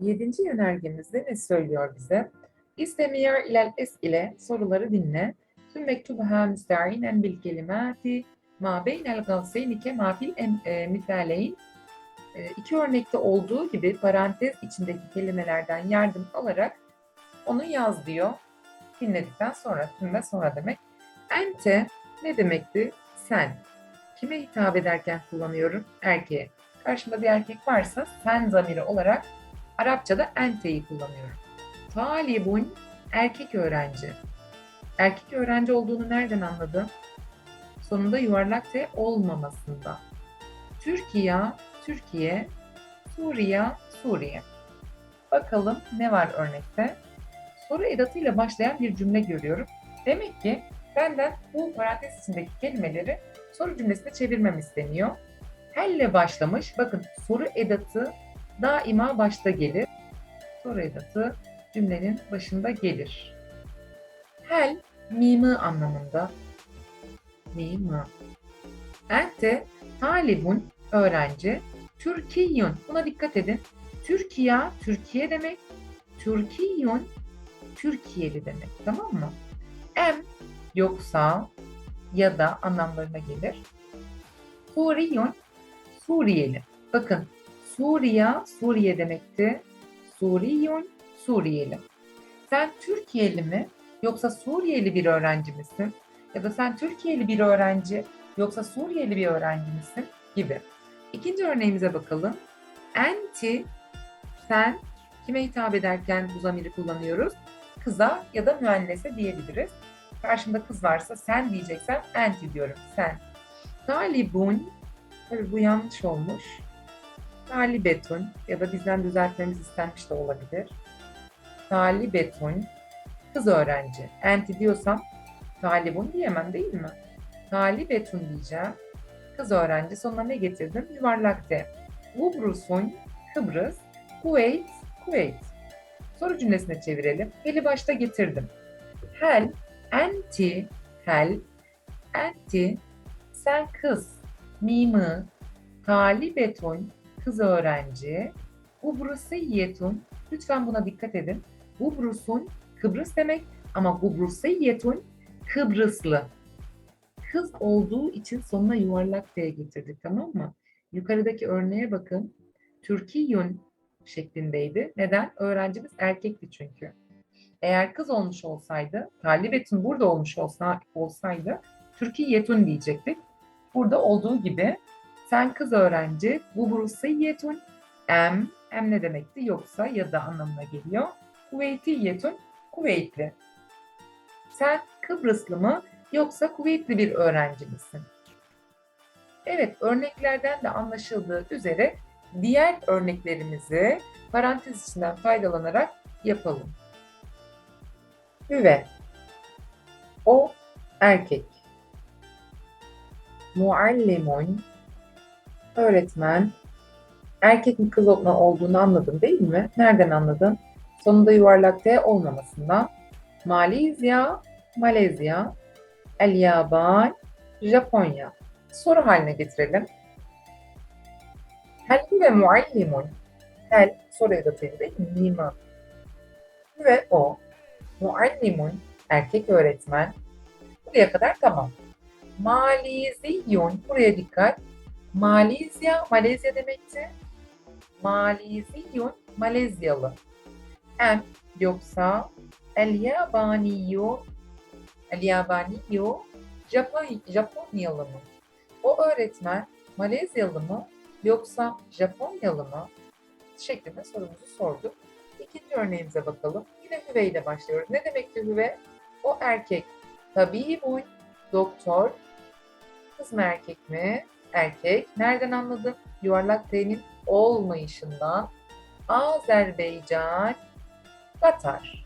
Yedinci yönergemizde ne söylüyor bize? İstemiyor ilel es ile soruları dinle. Tüm mektubha müsta'inen bil kelimati ma beynel gavseyni ke ma fil e, misaleyn. E, iki örnekte olduğu gibi parantez içindeki kelimelerden yardım alarak onu yaz diyor. Dinledikten sonra, tüm ve sonra demek. Ente ne demekti? Sen. Kime hitap ederken kullanıyorum? Erkeğe. Karşımda bir erkek varsa sen zamiri olarak Arapçada ente'yi kullanıyorum. Talibun erkek öğrenci. Erkek öğrenci olduğunu nereden anladım? Sonunda yuvarlak T olmamasında. Türkiye, Türkiye, Suriye, Suriye. Bakalım ne var örnekte? Soru edatıyla başlayan bir cümle görüyorum. Demek ki benden bu parantez içindeki kelimeleri soru cümlesine çevirmem isteniyor. Helle başlamış. Bakın soru edatı daima başta gelir. Soru edatı cümlenin başında gelir. Hel mimi anlamında. Mimi. Ente talibun öğrenci. Türkiyun. Buna dikkat edin. Türkiye, Türkiye demek. Türkiyun, Türkiye'li demek. Tamam mı? Em yoksa ya da anlamlarına gelir. Suriyun, Suriyeli. Bakın Suriye, Suriye demekti. Suriyun, Suriyeli. Sen Türkiye'li mi yoksa Suriyeli bir öğrenci misin? Ya da sen Türkiye'li bir öğrenci yoksa Suriyeli bir öğrenci misin? Gibi. İkinci örneğimize bakalım. Enti, sen kime hitap ederken bu zamiri kullanıyoruz? Kıza ya da müennese diyebiliriz. Karşımda kız varsa sen diyeceksem enti diyorum. Sen. Talibun, tabii bu yanlış olmuş. Talibetun ya da bizden düzeltmemiz istenmiş de olabilir. Talibetun, kız öğrenci. Enti diyorsam talibun diyemem değil mi? Talibetun diyeceğim. Kız öğrenci. Sonuna ne getirdim? Yuvarlak T. Ubrusun, Kıbrıs. Kuveyt, Kuveyt. Soru cümlesine çevirelim. Heli başta getirdim. Hel, enti, hel, enti, sen kız, mimi, talibetun, kız öğrenci, Ubrusiyetun, lütfen buna dikkat edin. Ubrusun, Kıbrıs demek ama Ubrusiyetun, Kıbrıslı. Kız olduğu için sonuna yuvarlak T getirdik tamam mı? Yukarıdaki örneğe bakın. Türkiyün şeklindeydi. Neden? Öğrencimiz erkekti çünkü. Eğer kız olmuş olsaydı, Talibetun burada olmuş olsa, olsaydı Türkiyetun diyecektik. Burada olduğu gibi sen kız öğrenci, bu Bursiyetun, em, em ne demekti? Yoksa ya da anlamına geliyor. Kuveytiyetun, Kuveytli. Sen Kıbrıslı mı yoksa Kuveytli bir öğrenci misin? Evet, örneklerden de anlaşıldığı üzere diğer örneklerimizi parantez içinden faydalanarak yapalım. Hüve. O erkek. Muallimun öğretmen. Erkek mi kız mı olduğunu anladın değil mi? Nereden anladın? Sonunda yuvarlak T olmamasından. Malezya, Malezya, El Yaban, Japonya. Soru haline getirelim. Hel ve muallimun. Hel soru edatıydı değil mi? Mima. Ve o. Muallimun erkek öğretmen. Buraya kadar tamam. Maliziyun. Buraya dikkat. Malezya, Malezya demekti. Maliziyun, Malezyalı. Em yoksa El Yabaniyu, El Yabaniyu, Japon, Japonyalı mı? O öğretmen Malezyalı mı yoksa Japonyalı mı? Şeklinde sorumuzu sorduk. İkinci örneğimize bakalım. Yine hüve ile başlıyoruz. Ne demekti hüve? O erkek. Tabibun, doktor. Kız mı erkek mi? Erkek. Nereden anladım? Yuvarlak T'nin olmayışından. Azerbaycan, Katar.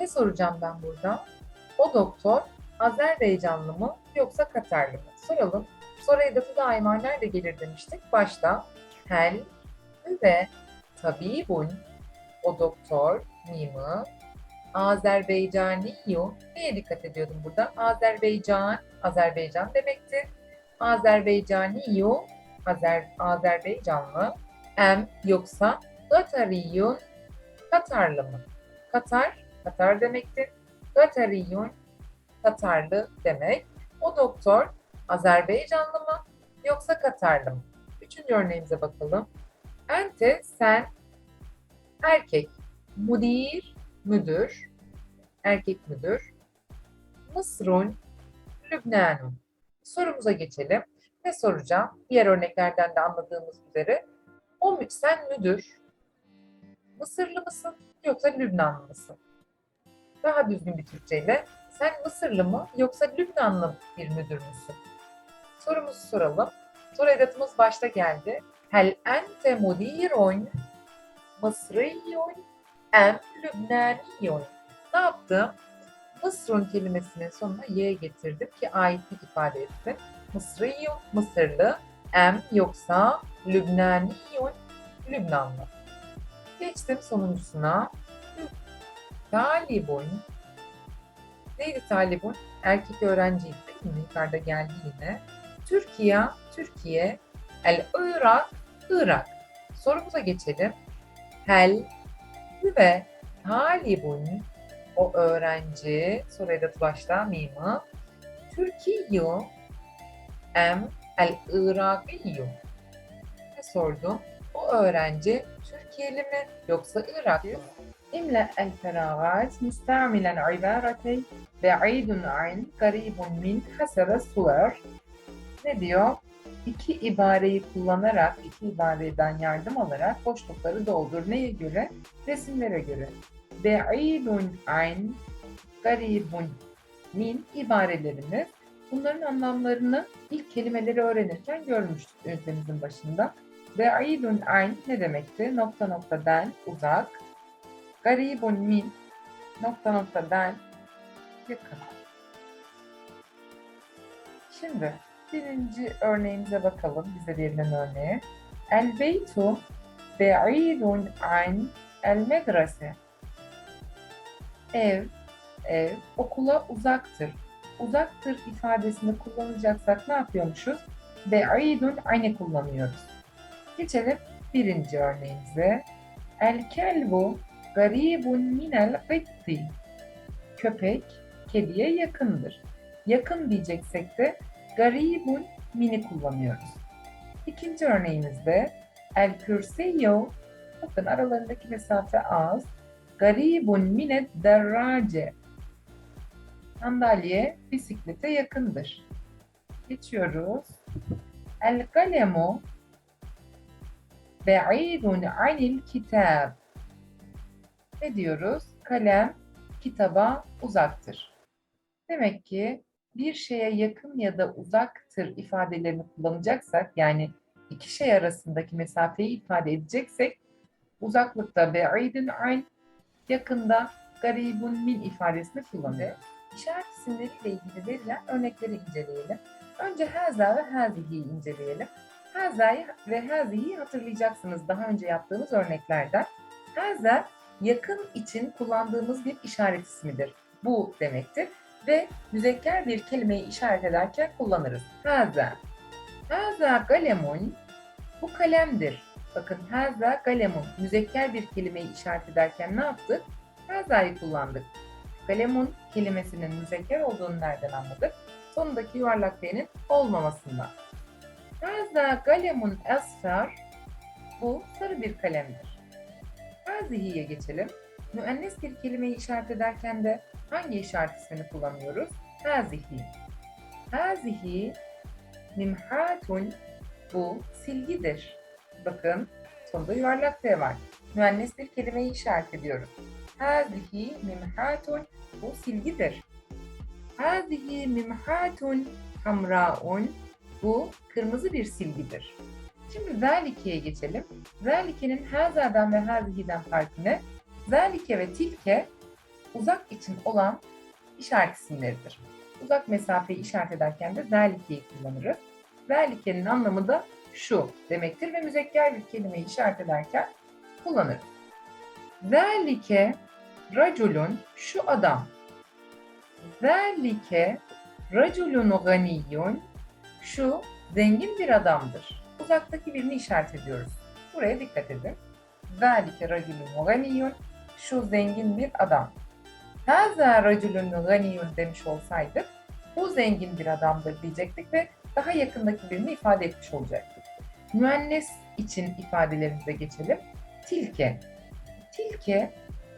Ne soracağım ben burada? O doktor Azerbaycanlı mı yoksa Katarlı mı? Soralım. Soru edatı daima nerede gelir demiştik? Başta hel ve tabibun o doktor mimi Azerbaycaniyu neye dikkat ediyordum burada? Azerbaycan, Azerbaycan demekti. Azerbaycaniyu Azer, Azerbaycanlı em yoksa Katariyun Katarlı mı? Katar, Katar demektir. Katariyun Katarlı demek. O doktor Azerbaycanlı mı yoksa Katarlı mı? Üçüncü örneğimize bakalım. Ente sen erkek, mudir müdür, erkek müdür. Mısrun Lübnanun. Sorumuza geçelim. Ne soracağım? Diğer örneklerden de anladığımız üzere. O mü- sen müdür, Mısırlı mısın yoksa Lübnanlı mısın? Daha düzgün bir Türkçeyle sen Mısırlı mı yoksa Lübnanlı bir müdür müsün? Sorumuzu soralım. Soru edatımız başta geldi. Hel ente mudirun Mısriyun em Lübnaniyun. Ne yaptım? Mısrun kelimesinin sonuna y getirdim ki aitlik ifade etsin. Mısriyun, Mısırlı, em yoksa Lübnaniyun, Lübnanlı. Geçtim sonuncusuna. Talibun. Neydi talibun? Erkek öğrenciydi değil mi? Yukarıda geldi yine. Türkiye, Türkiye. El Irak, Irak. Sorumuza geçelim. Hel ve talibun o öğrenci soru edatı başta mimı Türkiye em el Irakiyyu ne sordum? O öğrenci Türkiye'li mi yoksa Iraklı mı? İmle el feragat müstamilen ibareti ba'idun an garibun min hasara suver ne diyor? İki ibareyi kullanarak, iki ibareden yardım alarak boşlukları doldur. Neye göre? Resimlere göre. Be'idun an, garibun min ibarelerimiz. Bunların anlamlarını ilk kelimeleri öğrenirken görmüştük üntemizin başında. Be'idun an ne demekti? Nokta noktadan uzak. Garibun min nokta noktadan yakın. Şimdi birinci örneğimize bakalım. Bize verilen örneğe. El beytu be'idun an el medrese. Ev, ev okula uzaktır. Uzaktır ifadesini kullanacaksak ne yapıyormuşuz? Be'idun aynı kullanıyoruz. Geçelim birinci örneğimize. El kelbu garibun minel gitti. Köpek kediye yakındır. Yakın diyeceksek de garibun mini kullanıyoruz. İkinci örneğimizde el kürsiyyo bakın aralarındaki mesafe az. Garibun mine derrace. Sandalye bisiklete yakındır. Geçiyoruz. El kalemu be'idun anil kitab. Ne diyoruz? Kalem kitaba uzaktır. Demek ki bir şeye yakın ya da uzaktır ifadelerini kullanacaksak yani iki şey arasındaki mesafeyi ifade edeceksek uzaklıkta be'idun an yakında garibun min ifadesini kullanıyor. İşaret isimleriyle ilgili verilen örnekleri inceleyelim. Önce haza ve hazihi'yi inceleyelim. Haza'yı ve hazihi'yi hatırlayacaksınız daha önce yaptığımız örneklerden. Haza yakın için kullandığımız bir işaret ismidir. Bu demektir ve müzekker bir kelimeyi işaret ederken kullanırız. Haza. Haza kalemun. Bu kalemdir. Bakın haza kalemun. Müzekker bir kelimeyi işaret ederken ne yaptık? Haza'yı kullandık. Kalemun kelimesinin müzekker olduğunu nereden anladık? Sonundaki yuvarlak T'nin olmamasından. Haza kalemun esfer. Bu sarı bir kalemdir. Hazihi'ye geçelim. Müennes bir kelimeyi işaret ederken de hangi işaret ismini kullanıyoruz? Hazihi. Hazihi mimhatun bu silgidir. Bakın sonunda yuvarlak T var. Müennes bir kelimeyi işaret ediyoruz. Hazihi mimhatun bu silgidir. Hazihi mimhatun hamraun bu kırmızı bir silgidir. Şimdi zalike'ye geçelim. Zalike'nin hazadan ve hazihiden farkı ne? Zalike ve tilke uzak için olan işaret isimleridir. Uzak mesafeyi işaret ederken de zalike'yi kullanırız. Zalike'nin anlamı da şu demektir ve müzekker bir kelimeyi işaret ederken kullanırız. Zalike raculun şu adam. Zalike raculun ganiyyun şu zengin bir adamdır. Uzaktaki birini işaret ediyoruz. Buraya dikkat edin. Zalike racülün ganiyyun. Şu zengin bir adam. Haza racülün ganiyyun demiş olsaydık bu zengin bir adamdır diyecektik ve daha yakındaki birini ifade etmiş olacaktık. Müennes için ifadelerimize geçelim. Tilke. Tilke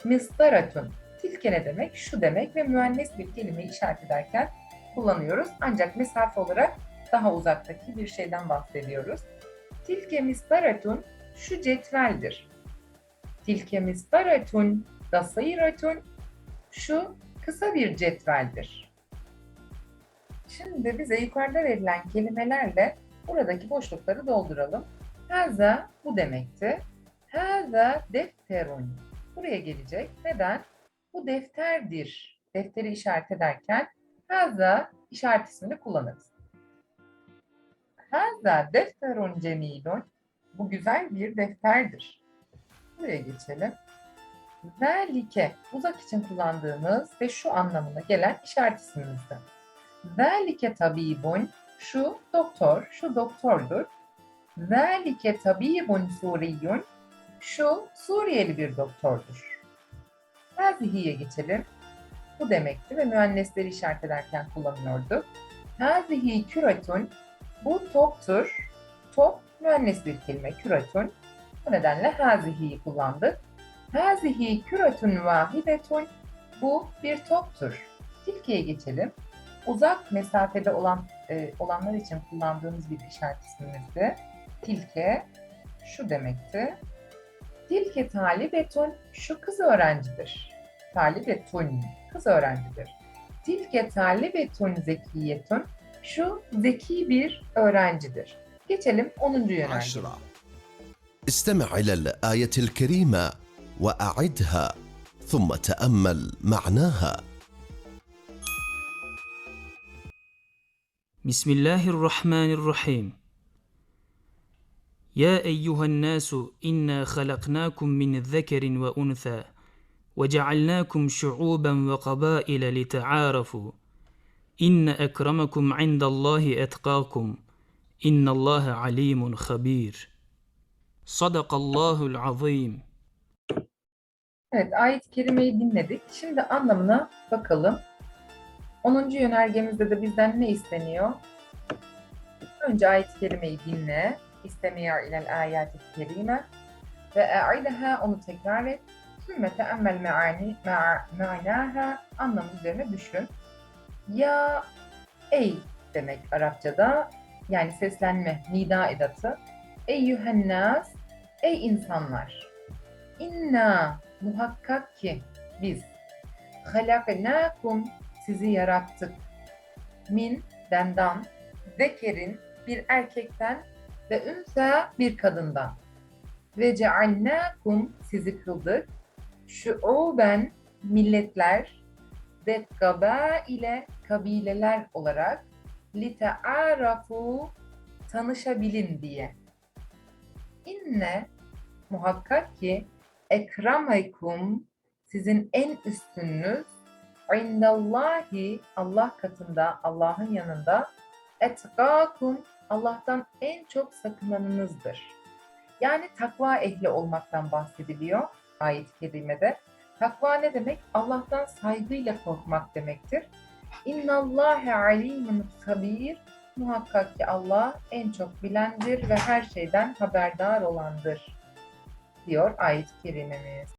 misdaratun. Tilke ne demek? Şu demek ve müennes bir kelimeyi işaret ederken kullanıyoruz. Ancak mesafe olarak daha uzaktaki bir şeyden bahsediyoruz. Tilke misdaratun şu cetveldir. Tilke misdaratun dasairatun şu kısa bir cetveldir. Şimdi bize yukarıda verilen kelimelerle buradaki boşlukları dolduralım. Haza bu demekti. Haza defterun. Buraya gelecek. Neden? Bu defterdir. Defteri işaret ederken haza işaret ismini kullanırız. Haza defterun cemilun. Bu güzel bir defterdir. Buraya geçelim. Zalike uzak için kullandığımız ve şu anlamına gelen işaret ismimizden. Zalike tabibun şu doktor, şu doktordur. Zalike tabibun suriyun şu Suriyeli bir doktordur. Hazihi'ye geçelim. Bu demekti ve müennesleri işaret ederken kullanıyorduk. Hazihi küratun bu toptur. Top müennes bir kelime küratun. Bu nedenle hazihi'yi kullandık. Hazihi küratun vahidetun bu bir toptur. Tilkeye geçelim. Uzak mesafede olan e, olanlar için kullandığımız bir işaret ismimizdi. Tilke şu demekti. Tilke talibetun şu kız öğrencidir. Talibetun kız öğrencidir. Tilke talibetun zekiyetun şu zeki bir öğrencidir. Geçelim 10. yönergeye. عشرة استمع إلى الآية الكريمة وأعدها ثم تأمل معناها بسم الله الرحمن الرحيم يا ايها الناس انا خلقناكم من ذكر وانثى وجعلناكم شعوبا وقبائل لتعارفوا ان اكرمكم عند الله اتقاكم ان الله عليم خبير صدق الله العظيم Evet, ayet-i kerimeyi dinledik. Şimdi anlamına bakalım. 10. yönergemizde de bizden ne isteniyor? Önce ayet-i dinle. İstemiyor ilel ayet-i. Ve a'idaha onu tekrar et. Sümme teemmel me'ani me'a- me'anaha anlamı üzerine düşün. Ya ey demek Arapçada. Yani seslenme, nida edatı. Eyyühen nas, ey insanlar. İnna muhakkak ki biz halaknakum sizi yarattık. Min dendan, zekerin bir erkekten ve ünsa bir kadından. Ve cealnakum sizi kıldık. Şuuben milletler ve gaba ile kabileler olarak lite'arafu tanışabilin diye. İnne muhakkak ki ekremekum sizin en üstününüz indallahi Allah katında Allah'ın yanında etkakum Allah'tan en çok sakınanınızdır. Yani takva ehli olmaktan bahsediliyor ayet-i kerimede. Takva ne demek? Allah'tan saygıyla korkmak demektir. İnnallâhe alimun habir. Muhakkak ki Allah en çok bilendir ve her şeyden haberdar olandır diyor ayet-i kerimemiz.